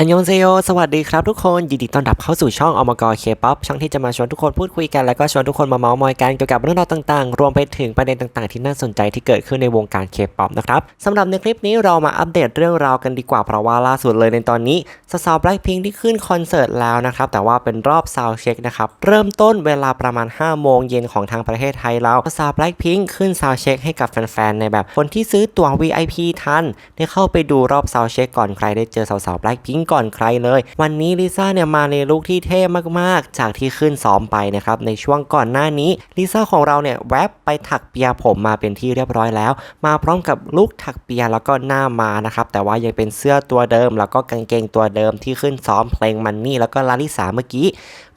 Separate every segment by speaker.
Speaker 1: อันยองเซโยสวัสดีครับทุกคนยินดีต้อนรับเข้าสู่ช่องอมกรเคป๊อปช่องที่จะมาชวนทุกคนพูดคุยกัน แล้วก็ชวนทุกคนมาเมาส์มอยกันเกี่ยวกับเรื่องราวต่างๆ รวมไปถึงประเด็นต่างๆ ที่น่าสนใจที่เกิดขึ้นในวงการเคป๊อปนะครับสำหรับในคลิปนี้เรามาอัปเดตเรื่องราวกันดีกว่าเพราะว่าล่าสุดเลยในตอนนี้สาวแบล็คพิงที่ขึ้นคอนเสิร์ตแล้วนะครับแต่ว่าเป็นรอบซาวเช็คนะครับเริ่มต้นเวลาประมาณ 5 โมงเย็นของทางประเทศไทยแล้วสาวแบล็คพิงขึ้นซาวเช็คให้กับแฟนๆในแบบคนที่ซื้อตั๋ว VIP ทันได้เข้าไปดูรอบซาวเช็คก่อนใครได้เจอสาวๆแบล็คพิงก่อนใครเลย วันนี้ลิซ่าเนี่ยมาในลุคที่เท่มากๆ จากที่ขึ้นซ้อมไปนะครับในช่วงก่อนหน้านี้ลิซ่าของเราเนี่ยแวบไปถักเปียผมมาเป็นที่เรียบร้อยแล้ว มาพร้อมกับลุคถักเปียแล้วก็หน้ามานะครับแต่ว่ายังเป็นเสื้อตัวเดิม แล้วก็กางเกงตัวเดิมที่ขึ้นซ้อมเพลงมันนี่แล้วก็ลาลิสาเมื่อกี้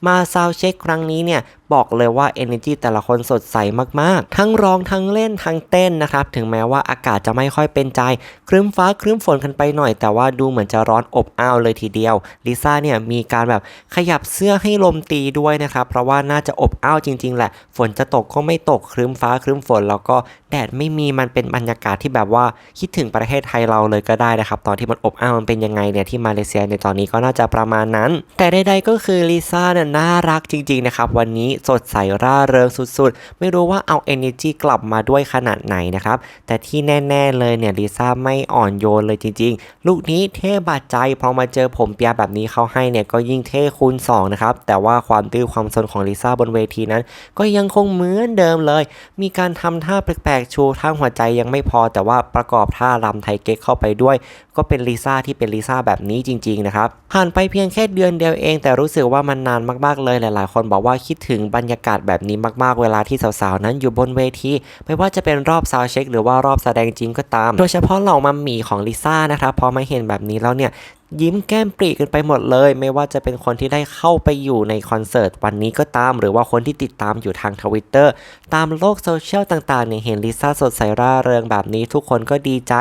Speaker 1: มาซาวเช็คครั้งนี้เนี่ย บอกเลยว่า Energy แต่ละคนสดใสมากๆ ทั้งร้องทั้งเล่นทั้งเต้นนะครับ ถึงแม้ว่าอากาศจะไม่ค่อยเป็นใจ ครึ้มฟ้าครึ้มฝนกันไปหน่อย แต่ว่าดูเหมือนจะร้อนอบอ้าวเลยทีเดียวลิซ่าเนี่ยมีการแบบขยับเสื้อให้ลมตีด้วยนะครับ เพราะว่าน่าจะอบอ้าวจริง ๆ แหละ ฝนจะตกก็ไม่ตกครึ้มฟ้าครึ้มฝน แล้วก็แดดไม่มีมันเป็นบรรยากาศที่แบบว่าคิดถึงประเทศไทยเราเลยก็ได้นะครับ ตอนที่มันอบอ้าวมันเป็นยังไงเนี่ยที่มาเลเซียในตอนนี้ก็น่าจะประมาณนั้น แต่ใดๆก็คือลิซ่าเนี่ยน่ารักจริงๆนะครับวันนี้สดใสร่าเริงสุดๆ ไม่รู้ว่าเอา energy กลับมาด้วยขนาดไหนนะครับ แต่ที่แน่ ๆ เลยเนี่ยลิซ่าไม่อ่อนโยนเลยจริง ๆ ลูกนี้เท่บาดใจพอมาเจอผมเปียแบบนี้เขาให้เนี่ยก็ยิ่งเท่คูณ2นะครับ แต่ว่าความดื้อความซนของลิซ่าบนเวทีนั้น ก็ยังคงเหมือนเดิมเลย มีการทำท่าแปลกๆชูท่าหัวใจยังไม่พอแต่ว่าประกอบท่ารำไทยเก๊กเข้าไปด้วยก็เป็นลิซ่าที่เป็นลิซ่าแบบนี้จริงๆนะครับผ่านไปเพียงแค่เดือนเดียวเอง แต่รู้สึกว่ามันนานมากๆเลยหลายๆ คนบอกว่าคิดถึงบรรยากาศแบบนี้มากๆ เวลาที่สาวๆนั้นอยู่บนเวทีไม่ว่าจะเป็นรอบซาวเช็คหรือว่ารอบแสดงจริงก็ตาม โดยเฉพาะเหล่ามัมมี่ของลิซ่านะครับพอมาเห็นแบบนี้แล้วเนี่ย ยิ้มแก้มปรีกันไปหมดเลย ไม่ว่าจะเป็นคนที่ได้เข้าไปอยู่ในคอนเสิร์ตวันนี้ก็ตาม หรือว่าคนที่ติดตามอยู่ทางทวิตเตอร์ตามโลกโซเชียลต่างๆเนี่ยเห็นลิซ่าสดใสร่าเริงแบบนี้ทุกคนก็ดีใจ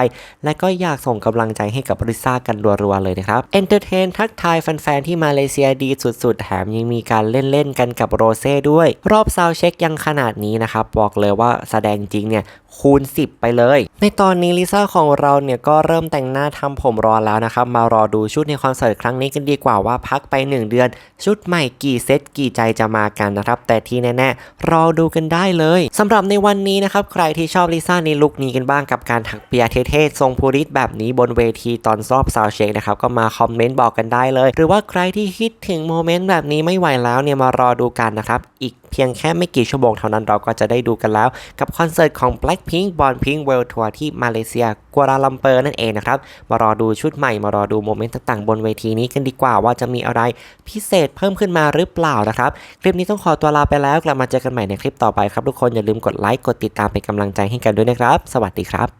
Speaker 1: และก็อยากส่งกำลังใจให้กับลิซ่ากันรัวๆเลยนะครับเอนเตอร์เทนทักทายแฟนๆที่มาเลเซียดีสุดๆ แถมยังมีการเล่นๆกันกับโรเซ่ด้วย รอบซาวเช็คยังขนาดนี้นะครับบอกเลยว่าแสดงจริงเนี่ยคูณ 10 ไปเลย ในตอนนี้ลิซ่าของเราเนี่ยก็เริ่มแต่งหน้าทำผมรอแล้วนะครับมารอดูชุดในคอนเสิร์ตครั้งนี้กันดีกว่าว่าพักไป 1 เดือน ชุดใหม่กี่เซตกี่ใจจะมากันนะครับ แต่ที่แน่ๆรอดูกันได้เลยสำหรับในวันนี้นะครับ ใครที่ชอบลิซ่าในลุคนี้กันบ้างกับการถักเปียเท่ๆทรงพูริตแบบนี้บนเวทีตอนรอบซาวเช็คนะครับก็มาคอมเมนต์บอกกันได้เลย หรือว่าใครที่คิดถึงโมเมนต์แบบนี้ไม่ไหวแล้วเนี่ยมารอดูกันนะครับอีกเพียงแค่ไม่กี่ชั่วโมงเท่านั้นเราก็จะได้ดูกันแล้ว กับคอนเสิร์ตของ Blackpink Born Pink World Tour ที่มาเลเซียกัวลาลัมเปอร์นั่นเองนะครับมารอดูชุดใหม่มารอดูโมเมนต์ต่างๆ บนเวทีนี้กันดีกว่าว่าจะมีอะไรพิเศษเพิ่มขึ้นมาหรือเปล่านะครับ คลิปนี้ต้องขอตัวลาไปแล้วกลับมาเจอกันใหม่ในคลิปต่อไปครับทุกคนอย่าลืมกดไลค์กดติดตามเป็นกำลังใจให้กันด้วยนะครับ สวัสดีครับ